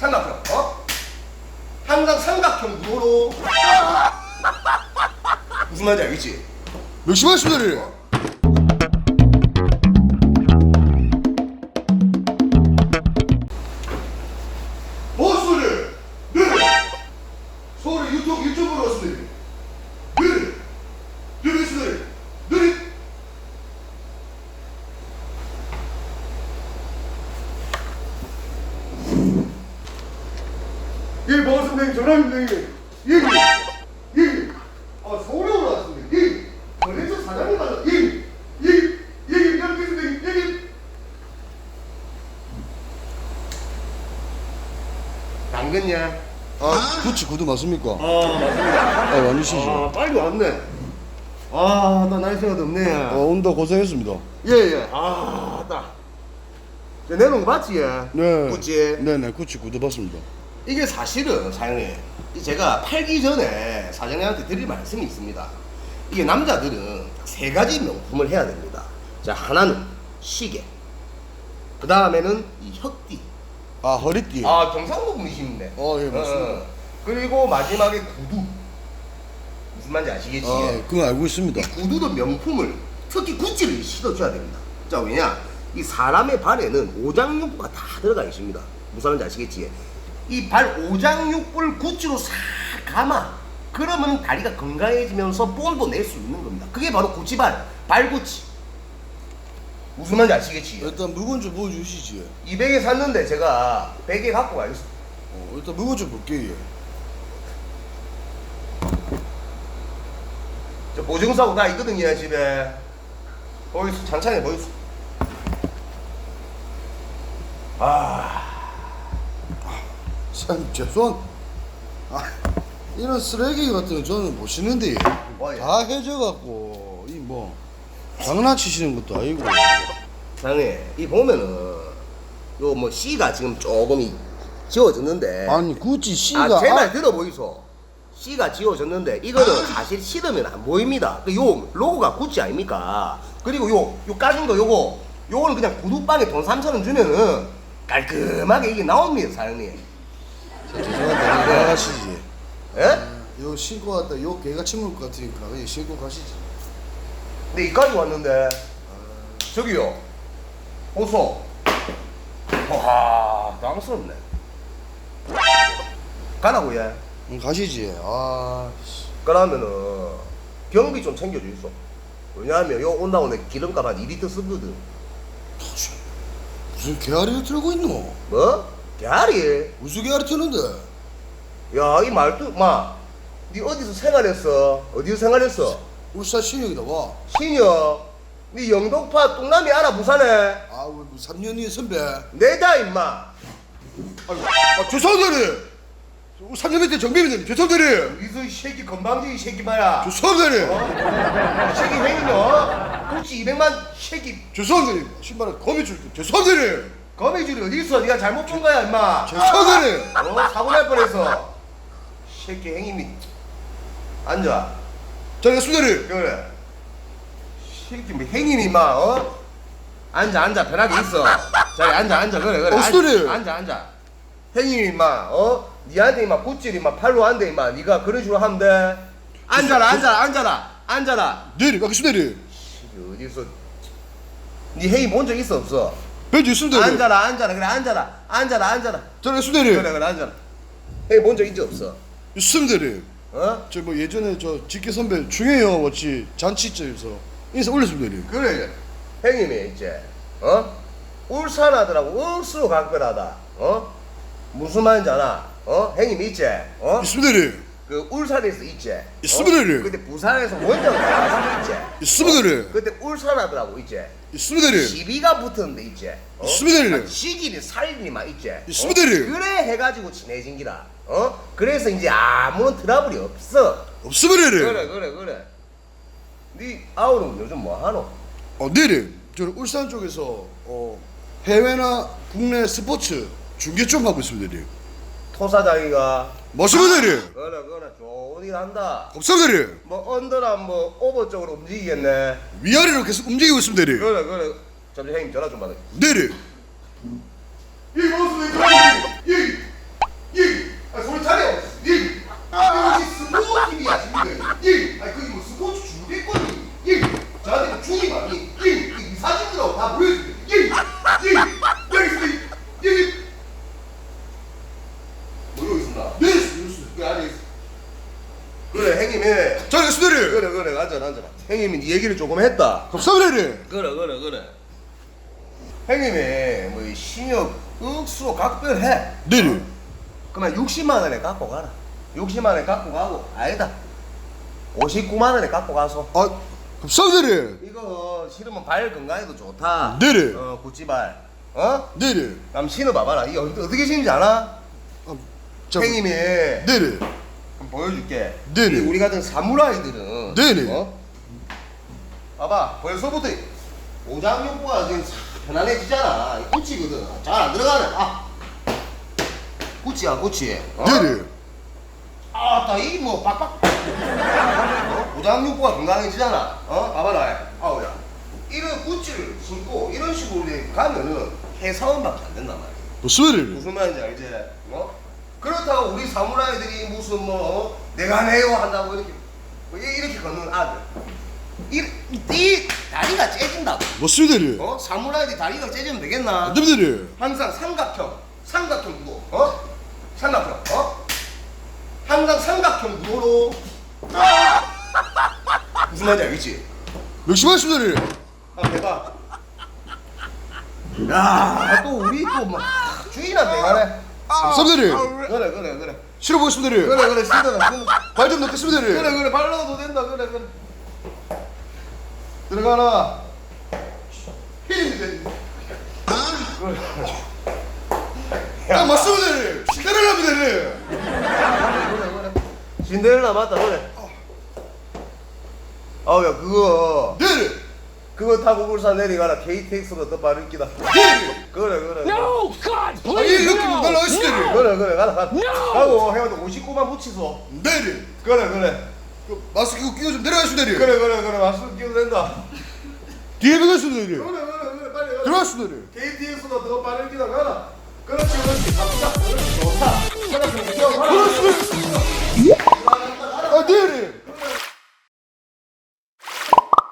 삼각형 어? 항상 삼각형 구호로 무슨 말인지 알겠지? 몇시 말씀드리 보수를 늘 서울 유튜브 유튜브로 왔습니다. 늘 늘리스들 늘 예, 반갑습니다. 전화입니다. 예, 예, 예. 아, 서울에 올라왔습니다. 예, 거래처 사장님 만나. 예, 예, 예, 이렇게 있습니다. 예, 예. 당근냐? 아 구찌 구두 맞습니까? 아 맞습니다. 아 완주시죠 아 빨리 왔네. 아 나 날씨가 덥네. 어 온다 고생했습니다 예 예. 아 나. 저 내놓은 거 봤지? 네 구찌. 네네 구찌 구두 봤습니다 이게 사실은 사장님 제가 팔기 전에 사장님한테 드릴 말씀이 있습니다. 이게 남자들은 세 가지 명품을 해야 됩니다. 자 하나는 시계. 그 다음에는 이 혁띠. 아 허리띠 아 경상도 분이시네. 어, 예, 맞습니다. 그리고 마지막에 구두. 무슨 말인지 아시겠지? 아 그거 알고 있습니다 이 구두도 명품을 특히 구찌를 신어줘야 됩니다. 자 왜냐 이 사람의 발에는 오장육부가 다 들어가 있습니다. 무슨 말인지 아시겠지? 이 발 오장육부를 구찌로 싹 감아. 그러면 다리가 건강해지면서 볼도 낼 수 있는 겁니다. 그게 바로 구찌발, 발구찌. 무슨 말인지 아시겠지? 일단 물건 좀 보여주시지 200에 샀는데 제가 100에 갖고 가겠습니다. 어, 일단 물건 좀 볼게요 저 보증서고 다 있거든요 집에. 보이수 찬찬히 보이수. 아. 사장님 죄송 아 이런 쓰레기 같은 거 저는 못 뭐야? 다 해져갖고 이 뭐 장난치시는 것도 아니고 사장님 이 보면은 요뭐 C가 지금 조금 이 지워졌는데 아니 구찌 C가 아, 제말 들어 보이소. C가 지워졌는데 이거는 사실 실으면 안 보입니다. 그 요 로고가 구찌 아닙니까? 그리고 요 요 까진 거 요거 요거는 그냥 구두방에 돈 3천 원 주면은 깔끔하게 이게 나옵니다, 사장님. 죄송한데 그냥 가시지 예? 요 신고 갔다 요 개가 침을 것 같으니까 그냥 신고 가시지 근데 이까지 왔는데 저기요 보소. 와 당스럽네. 가라고 얘. 응, 가시지 아 씨. 그러면은 경비 좀 챙겨주이소. 왜냐하면 요 온다고 내 기름값 한 2리터 쓰거든. 무슨 개아리를 틀고 있노 뭐? 개아리? 무슨 개아리 트는데 야, 이 말도, 마. 니 어디서 생활했어? 어디서 생활했어? 울산 신영이다 와 신여. 니 영동파 뚱남이 알아, 부산에? 아, 우리 3년 뒤에 선배. 내다, 임마. 아, 죄송합니다. 우리 3년 밑에 정비입니다. 죄송합니다. 여기서 이 새끼 건방지기 새끼 봐야. 죄송합니다. 어? 이 새끼 행위는, 어? 그렇지, 200만 새끼. 죄송합니다. 10만원 거미 줄게. 죄송합니다. 거미줄이 어디 있어? 네가 잘못 본 거야, 임마. 죄송합니다. 어? 사고 날 뻔했어. 새끼 행님이 앉아. 자, 수대리. 그래. 새끼 뭐 행님이 막 어? 앉아 앉아 편하게 있어. 자리 앉아 앉아 그래 그래. 어, 수대리. 앉아 앉아. 행님이 막 어? 니한테 막 굿질이 막 팔로 한대 임마. 네가 그런 식으로 하면 돼. 앉아라 앉아라 앉아라 앉아라. 내리, 아, 수대리. 새끼 어디서? 네 행위 본 적 있어 없어? 벤지 수대리. 앉아라 앉아라 그래 앉아라 앉아라 앉아라. 자, 수대리. 그래 그래 앉아라. 행위 본적 있지 없어? 수대리. 어? 저 뭐 예전에 저 직계 선배 중요해요. 같이 잔치집에서 인사 올렸습니다. 그래 형님이 이제 어 울산 아들하고 억수로 각별하다 어 무슨 말인지 알아 어 형님 있지 어그 수대리. 울산에서 있지 어? 있습니다리. 그때 부산에서 원정 나왔을 있지 수대리. 그때 울산 아들하고 있지 수대리. 시비가 붙었는데 있지 어? 있습니다리. 아, 시기니 살기니만 있지 어? 있습니다리. 그래 해가지고 친해진 기라 어 그래서 이제 아무런 트러블이 없어 없으면 그래 그래 그래 네 아우는 요즘 뭐 하노 어, 내리. 저는 울산 쪽에서 어, 해외나 국내 스포츠 중계 좀 하고 있습니다. 내리. 토사장이가 뭐 머시브들이 그래 그래. 좋으긴 한다. 겁성들이 뭐 언더랑 뭐 오버 쪽으로 움직이겠네. 위아래로 계속 움직이고 있습니다 대리 그래 그래. 잠시 형님 전화 좀 받아 대리 이 모습이 이이. 아, 소리 차려. 이. 아, 이것이 스포츠팀이야 지금. 이. 아니 그게 뭐 스포츠 준비했거든 이. 저한테 중이 많이. 사진들하고 다 보여줄게. 이이. 여기 있습니다 여기. 뭐 있습니다 네. 그래 그래 앉아라 앉아라 형님이 네 얘기를 조금 했다. 감사합니다 그래 그래 그래. 형님이 뭐이 신협 억수로 각별해. 네네 그러면 60만 원에 갖고 가라. 60만 원에 갖고 가고 아니다. 59만 원에 갖고 가서 아 감사합니다 이거 신으면 발 건강에도 좋다. 네네. 어 구찌발. 어? 네네 그럼 신어봐봐라. 이거 어떻게 신는지 알아? 아, 자, 형님이 네네 한번 보여줄게. 네네. 이 우리 같은 사무라이들은 네네. 어? 봐봐 벌써부터 오장육부가 지금 싹 편안해지잖아. 이 구찌거든. 잘 안 들어가네. 아 구찌야 구찌. 어? 네네 아따 이뭐 빡빡. 어? 오장육부가 건강해지잖아. 어? 봐봐라. 아우야. 이런 구찌를 신고 이런 식으로 가면은 해사원밖에 안 된단 말이야. 맞습니다 무슨 말인지 알지? 어? 그렇다고 우리 사무라이들이 무슨 뭐 어? 내가 해요 한다고 이렇게 뭐 이- 이렇게 걷는 아들 이, 이, 이 다리가 째진다고 맞습니다 어? 사무라이들이 다리가 째지면 되겠나? 안됩니다 항상 삼각형 삼각형 구도 어? 삼각형 어? 항상 삼각형 구도로 무슨 말인지 알겠지? 역시 맞습니다 한번 해봐 야또 우리 또막 주인한테 가네 감사합니다 그래. 그래 그래 실어보겠습니다 그래 그래 신더라 신더 발좀 넣겠습니다 그래 그래 발라도 된다 그래 그래. 들어가라. 힘이 돼. 아 맞습니다 신데렐라입니다 그래 그래 신데렐라 맞다 그래. 아우 야 그거. 네네 그거 타고 울산 내려가라. KTX로 더 빠른 기다. 그래 그래. No, God, 아, 이 please, no. 느낌은 별로 안 싫어요. No. 그래 그래 가라 가라. No! 가고 해도 59만 붙이소. 내리 그래 그래. 그 마스크 이거 끼고 좀 내려가시오 내리 그래 그래 그래. 마스크 끼고 된다. 뒤에 가시오 내리 그래 그래 그래. 빨리 가. 들어가시 내리 KTX로 더 빠른 기다. 가라. 그렇지 그렇지. 갑시다. 그렇지. 그렇지 좋다. 가라. 아 내리